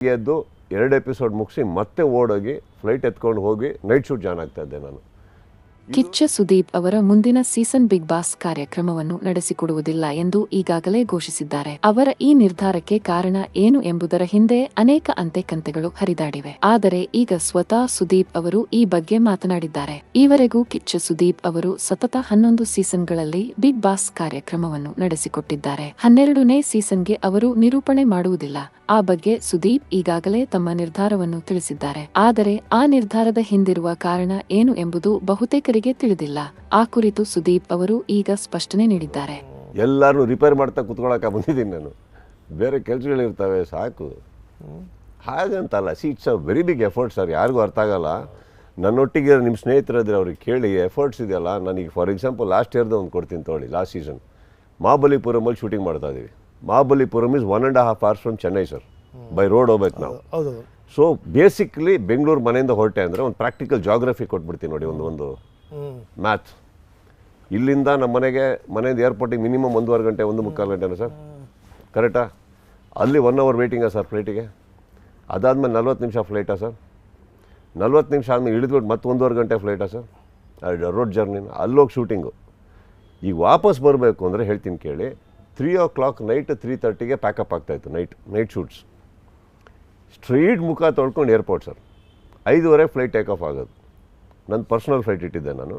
ಎದ್ದು ಎರಡು ಎಪಿಸೋಡ್ ಮುಗಿಸಿ ಮತ್ತೆ ಓಡೋಗಿ ಫ್ಲೈಟ್ ಎತ್ಕೊಂಡು ಹೋಗಿ ನೈಟ್ ಶೂಟ್ ಜಾಯ್ನ್ ಆಗ್ತಾ ಇದ್ದೆ ನಾನು. ಕಿಚ್ಚ ಸುದೀಪ್ ಅವರ ಮುಂದಿನ ಸೀಸನ್ ಬಿಗ್ ಬಾಸ್ ಕಾರ್ಯಕ್ರಮವನ್ನು ನಡೆಸಿಕೊಡುವುದಿಲ್ಲ ಎಂದು ಈಗಾಗಲೇ ಘೋಷಿಸಿದ್ದಾರೆ. ಅವರ ಈ ನಿರ್ಧಾರಕ್ಕೆ ಕಾರಣ ಏನು ಎಂಬುದರ ಹಿಂದೆ ಅನೇಕ ಅಂತೆಕಂತೆಗಳು ಹರಿದಾಡಿವೆ. ಆದರೆ ಈಗ ಸ್ವತಃ ಸುದೀಪ್ ಅವರು ಈ ಬಗ್ಗೆ ಮಾತನಾಡಿದ್ದಾರೆ. ಈವರೆಗೂ ಕಿಚ್ಚ ಸುದೀಪ್ ಅವರು ಸತತ ಹನ್ನೊಂದು ಸೀಸನ್ಗಳಲ್ಲಿ ಬಿಗ್ ಬಾಸ್ ಕಾರ್ಯಕ್ರಮವನ್ನು ನಡೆಸಿಕೊಟ್ಟಿದ್ದಾರೆ. ಹನ್ನೆರಡನೇ ಸೀಸನ್ಗೆ ಅವರು ನಿರೂಪಣೆ ಮಾಡುವುದಿಲ್ಲ. ಆ ಬಗ್ಗೆ ಸುದೀಪ್ ಈಗಾಗಲೇ ತಮ್ಮ ನಿರ್ಧಾರವನ್ನು ತಿಳಿಸಿದ್ದಾರೆ. ಆದರೆ ಆ ನಿರ್ಧಾರದ ಹಿಂದಿರುವ ಕಾರಣ ಏನು ಎಂಬುದು ಬಹುತೇಕರಿಗೆ ತಿಳಿದಿಲ್ಲ. ಆ ಕುರಿತು ಸುದೀಪ್ ಅವರು ಈಗ ಸ್ಪಷ್ಟನೆ ನೀಡಿದ್ದಾರೆ. ಎಲ್ಲರೂ ರಿಪೇರ್ ಮಾಡ್ತಾ ಕುತ್ಕೊಳಕ ಬಂದಿದ್ದೀನಿ ನಾನು. ಬೇರೆ ಕೆಲಸಗಳಿರ್ತವೆ ಸಾಕು. ಹಾಗಂತಲ್ಲ see it's a very big effort sir ಯಾರಿಗೂ ಅರ್ಥ ಆಗಲ್ಲ. ನನ್ನೊಟ್ಟಿಗೆ ನಿಮ್ಮ ಸ್ನೇಹಿತರಿದ್ರೆ ಅವ್ರಿಗೆ ಕೇಳಿ ಎಫರ್ಟ್ಸ್ ಇದೆಯಲ್ಲ? ನನಗೆ ಫಾರ್ ಎಕ್ಸಾಂಪಲ್ ಲಾಸ್ಟ್ ಇಯರ್ದು ಒಂದು ಕೊಡ್ತೀನಿ ತೊಗೊಳ್ಳಿ ಲಾಸ್ಟ್ ಸೀಸನ್ ಮಹಾಬಲಿಪುರಮಲ್ಲಿ ಶೂಟಿಂಗ್ ಮಾಡ್ತಾ ಇದ್ದೀವಿ Mahabalipuram is one and half hours from Chennai sir by road ಹೋಗ್ಬೇಕು ನಾವು. ಹೌದು ಸೊ ಬೇಸಿಕ್ಲಿ ಬೆಂಗಳೂರು ಮನೆಯಿಂದ ಹೊರಟೆ ಅಂದರೆ ಒಂದು ಪ್ರಾಕ್ಟಿಕಲ್ ಜಾಗ್ರಫಿ ಕೊಟ್ಬಿಡ್ತೀನಿ ನೋಡಿ ಒಂದು ಒಂದು ಮ್ಯಾಥ್. ಇಲ್ಲಿಂದ ನಮ್ಮ ಮನೆಗೆ ಮನೆಯಿಂದ ಏರ್ಪೋರ್ಟಿಗೆ ಮಿನಿಮಮ್ ಒಂದೂವರೆ ಗಂಟೆ ಒಂದು ಮುಕ್ಕಾಲು ಗಂಟೆನಾ ಸರ್? ಕರೆಕ್ಟಾ ಅಲ್ಲಿ ಒನ್ ಅವರ್ ವೇಟಿಂಗಾ ಸರ್ ಫ್ಲೈಟಿಗೆ ಅದಾದಮೇಲೆ ನಲ್ವತ್ತು ನಿಮಿಷ ಫ್ಲೈಟಾ ಸರ್? ನಲ್ವತ್ತು ನಿಮಿಷ ಆದಮೇಲೆ ಇಳಿದ್ಬಿಟ್ಟು ಮತ್ತೆ ಒಂದೂವರೆ ಗಂಟೆ ಫ್ಲೈಟಾ ಸರ್? ರೋಡ್ ಜರ್ನಿನ ಅಲ್ಲೋಗಿ ಶೂಟಿಂಗು ಈಗ ವಾಪಸ್ ಬರಬೇಕು ಅಂದರೆ ಹೇಳ್ತೀನಿ ಕೇಳಿ three o'clock night three ತರ್ಟಿಗೆ ಪ್ಯಾಕಪ್ ಆಗ್ತಾಯಿತ್ತು ನೈಟ್ ನೈಟ್ ಶೂಟ್ಸ್ ಸ್ಟ್ರೀಟ್ ಮುಖ ತೊಳ್ಕೊಂಡು ಏರ್ಪೋರ್ಟ್ ಸರ್. ಐದುವರೆ ಫ್ಲೈಟ್ ಟೇಕ್ ಆಫ್ ಆಗೋದು. ನನ್ನ ಪರ್ಸ್ನಲ್ ಫ್ಲೈಟ್ ಇಟ್ಟಿದ್ದೆ ನಾನು.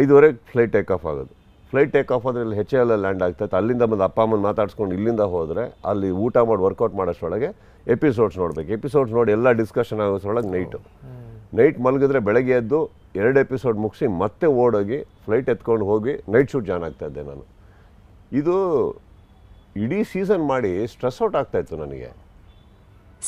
ಐದುವರೆಗೆ ಫ್ಲೈಟ್ ಟೇಕ್ ಆಫ್ ಆಗೋದು. ಫ್ಲೈಟ್ ಟೇಕ್ ಆಫ್ ಆದರೆ ಇಲ್ಲಿ ಹೆಚ್ ಎಲ್ ಲ್ಯಾಂಡ್ ಆಗ್ತೈತೆ ಅಲ್ಲಿಂದ ಬಂದು ಅಪ್ಪ ಅಮ್ಮನ ಮಾತಾಡ್ಸ್ಕೊಂಡು ಇಲ್ಲಿಂದ ಹೋದರೆ ಅಲ್ಲಿ ಊಟ ಮಾಡಿ ವರ್ಕೌಟ್ ಮಾಡೋಷ್ಟೊಳಗೆ ಎಪಿಸೋಡ್ಸ್ ನೋಡಬೇಕು. ಎಪಿಸೋಡ್ಸ್ ನೋಡಿ ಎಲ್ಲ ಡಿಸ್ಕಷನ್ ಆಗೋಷ್ಟೊಳಗೆ ನೈಟು ನೈಟ್ ಮಲಗಿದ್ರೆ ಬೆಳಗ್ಗೆ ಎದ್ದು ಎರಡು ಎಪಿಸೋಡ್ ಮುಗಿಸಿ ಮತ್ತೆ ಓಡೋಗಿ ಫ್ಲೈಟ್ ಎತ್ಕೊಂಡು ಹೋಗಿ ನೈಟ್ ಶೂಟ್ ಜಾಯ್ನ್ ಆಗ್ತಾ ಇದ್ದೆ ನಾನು. ಇದು ಇಡೀ ಸೀಸನ್ ಮಾಡಿ ಸ್ಟ್ರೆಸ್ ಔಟ್ ಆಗ್ತಾಯಿತ್ತು ನನಗೆ.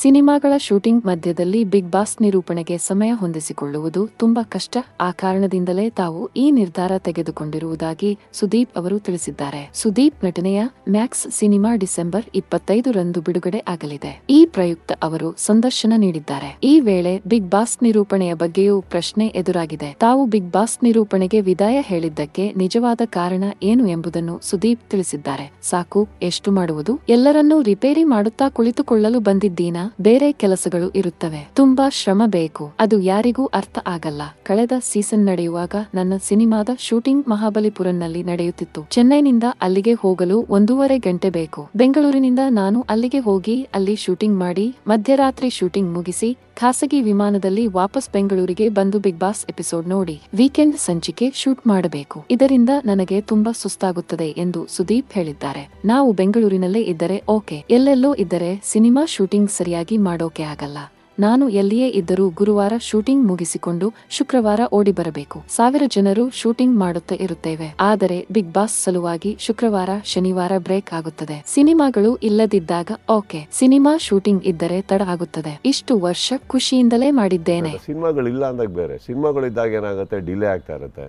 ಸಿನಿಮಾಗಳ ಶೂಟಿಂಗ್ ಮಧ್ಯದಲ್ಲಿ ಬಿಗ್ ಬಾಸ್ ನಿರೂಪಣೆಗೆ ಸಮಯ ಹೊಂದಿಸಿಕೊಳ್ಳುವುದು ತುಂಬಾ ಕಷ್ಟ. ಆ ಕಾರಣದಿಂದಲೇ ತಾವು ಈ ನಿರ್ಧಾರ ತೆಗೆದುಕೊಂಡಿರುವುದಾಗಿ ಸುದೀಪ್ ಅವರು ತಿಳಿಸಿದ್ದಾರೆ. ಸುದೀಪ್ ನಟನೆಯ ಮ್ಯಾಕ್ಸ್ ಸಿನಿಮಾ ಡಿಸೆಂಬರ್ ಇಪ್ಪತ್ತೈದರಂದು ಬಿಡುಗಡೆ ಆಗಲಿದೆ. ಈ ಪ್ರಯುಕ್ತ ಅವರು ಸಂದರ್ಶನ ನೀಡಿದ್ದಾರೆ. ಈ ವೇಳೆ ಬಿಗ್ ಬಾಸ್ ನಿರೂಪಣೆಯ ಬಗ್ಗೆಯೂ ಪ್ರಶ್ನೆ ಎದುರಾಗಿದೆ. ತಾವು ಬಿಗ್ ಬಾಸ್ ನಿರೂಪಣೆಗೆ ವಿದಾಯ ಹೇಳಿದ್ದಕ್ಕೆ ನಿಜವಾದ ಕಾರಣ ಏನು ಎಂಬುದನ್ನು ಸುದೀಪ್ ತಿಳಿಸಿದ್ದಾರೆ. ಸಾಕು, ಎಷ್ಟು ಮಾಡುವುದು? ಎಲ್ಲರನ್ನೂ ರಿಪೇರಿ ಮಾಡುತ್ತಾ ಕುಳಿತುಕೊಳ್ಳಲು ಬಂದಿದ್ದೀನಾ? ಬೇರೆ ಕೆಲಸಗಳು ಇರುತ್ತವೆ. ತುಂಬಾ ಶ್ರಮ ಬೇಕು. ಅದು ಯಾರಿಗೂ ಅರ್ಥ ಆಗಲ್ಲ. ಕಳೆದ ಸೀಸನ್ ನಡೆಯುವಾಗ ನನ್ನ ಸಿನಿಮಾದ ಶೂಟಿಂಗ್ ಮಹಾಬಲಿಪುರಂನಲ್ಲಿ ನಡೆಯುತ್ತಿತ್ತು. ಚೆನ್ನೈನಿಂದ ಅಲ್ಲಿಗೆ ಹೋಗಲು ಒಂದೂವರೆ ಗಂಟೆ ಬೇಕು. ಬೆಂಗಳೂರಿನಿಂದ ನಾನು ಅಲ್ಲಿಗೆ ಹೋಗಿ ಅಲ್ಲಿ ಶೂಟಿಂಗ್ ಮಾಡಿ ಮಧ್ಯರಾತ್ರಿ ಶೂಟಿಂಗ್ ಮುಗಿಸಿ ಖಾಸಗಿ ವಿಮಾನದಲ್ಲಿ ವಾಪಸ್ ಬೆಂಗಳೂರಿಗೆ ಬಂದು ಬಿಗ್ ಬಾಸ್ ಎಪಿಸೋಡ್ ನೋಡಿ. ವೀಕೆಂಡ್ ಸಂಚಿಕೆ ಶೂಟ್ ಮಾಡಬೇಕು. ಇದರಿಂದ ನನಗೆ ತುಂಬಾ ಸುಸ್ತಾಗುತ್ತದೆ ಎಂದು ಸುದೀಪ್ ಹೇಳಿದ್ದಾರೆ. ನಾವು ಬೆಂಗಳೂರಿನಲ್ಲೇ ಇದ್ದರೆ ಓಕೆ. ಎಲ್ಲೆಲ್ಲೋ ಇದ್ದರೆ ಸಿನಿಮಾ ಶೂಟಿಂಗ್ ಸರಿಯಾಗಿ ಮಾಡೋಕೆ ಆಗಲ್ಲ. ನಾನು ಎಲ್ಲಿಯೇ ಇದ್ದರೂ ಗುರುವಾರ ಶೂಟಿಂಗ್ ಮುಗಿಸಿಕೊಂಡು ಶುಕ್ರವಾರ ಓಡಿ ಬರಬೇಕು ಸಾವಿರ ಜನರು ಶೂಟಿಂಗ್ ಮಾಡುತ್ತಾ ಇರುತ್ತೇವೆ. ಆದರೆ ಬಿಗ್ ಬಾಸ್ ಸಲುವಾಗಿ ಶುಕ್ರವಾರ ಶನಿವಾರ ಬ್ರೇಕ್ ಆಗುತ್ತದೆ. ಸಿನಿಮಾಗಳು ಇಲ್ಲದಿದ್ದಾಗ ಓಕೆ. ಸಿನಿಮಾ ಶೂಟಿಂಗ್ ಇದ್ದರೆ ತಡ ಆಗುತ್ತದೆ. ಇಷ್ಟು ವರ್ಷ ಖುಷಿಯಿಂದಲೇ ಮಾಡಿದ್ದೇನೆ. ಸಿನಿಮಾಗಳಿಲ್ಲ ಅಂದಾಗ ಬೇರೆ. ಸಿನಿಮಾಗಳಿದ್ದಾಗ ಏನಾಗುತ್ತೆ? ಡಿಲೇ ಆಗ್ತಾ ಇರುತ್ತೆ.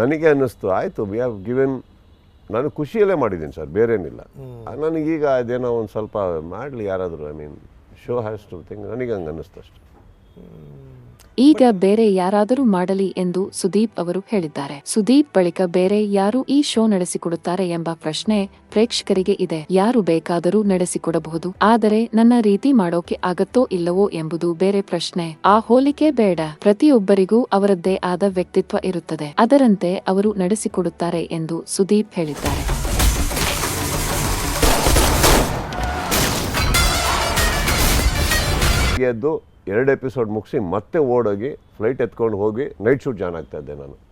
ನನಗೆ ಅನ್ನಿಸ್ತು ಆಯಿತು ವಿ ಹ್ಯಾವ್ ಗಿವೆನ್ ನಾನು ಖುಷಿಯಲ್ಲೇ ಮಾಡಿದ್ದೀನಿ ಸರ್ ಬೇರೇನಿಲ್ಲ. ನನಗೀಗ ಅದೇನೋ ಒಂದು ಸ್ವಲ್ಪ ಮಾಡಲಿ ಯಾರಾದರೂ I mean show has to thing ನನಗೆ ಹಂಗೆ ಅನ್ನಿಸ್ತು ಅಷ್ಟೆ. ಈಗ ಬೇರೆ ಯಾರಾದರೂ ಮಾಡಲಿ ಎಂದು ಸುದೀಪ್ ಅವರು ಹೇಳಿದ್ದಾರೆ. ಸುದೀಪ್ ಬಳಿಕ ಬೇರೆ ಯಾರು ಈ ಶೋ ನಡೆಸಿಕೊಡುತ್ತಾರೆ ಎಂಬ ಪ್ರಶ್ನೆ ಪ್ರೇಕ್ಷಕರಿಗೆ ಇದೆ. ಯಾರು ಬೇಕಾದರೂ ನಡೆಸಿಕೊಡಬಹುದು. ಆದರೆ ನನ್ನ ರೀತಿ ಮಾಡೋಕೆ ಆಗತ್ತೋ ಇಲ್ಲವೋ ಎಂಬುದು ಬೇರೆ ಪ್ರಶ್ನೆ. ಆ ಹೋಲಿಕೆ ಬೇಡ. ಪ್ರತಿಯೊಬ್ಬರಿಗೂ ಅವರದ್ದೇ ಆದ ವ್ಯಕ್ತಿತ್ವ ಇರುತ್ತದೆ. ಅದರಂತೆ ಅವರು ನಡೆಸಿಕೊಡುತ್ತಾರೆ ಎಂದು ಸುದೀಪ್ ಹೇಳಿದ್ದಾರೆ. ಎದ್ದು ಎರಡು ಎಪಿಸೋಡ್ ಮುಗಿಸಿ ಮತ್ತೆ ಓಡೋಗಿ ಫ್ಲೈಟ್ ಎತ್ಕೊಂಡು ಹೋಗಿ ನೈಟ್ ಶೂಟ್ ಜಾಯ್ನ್ ಆಗ್ತಾ ಇದ್ದೆ ನಾನು.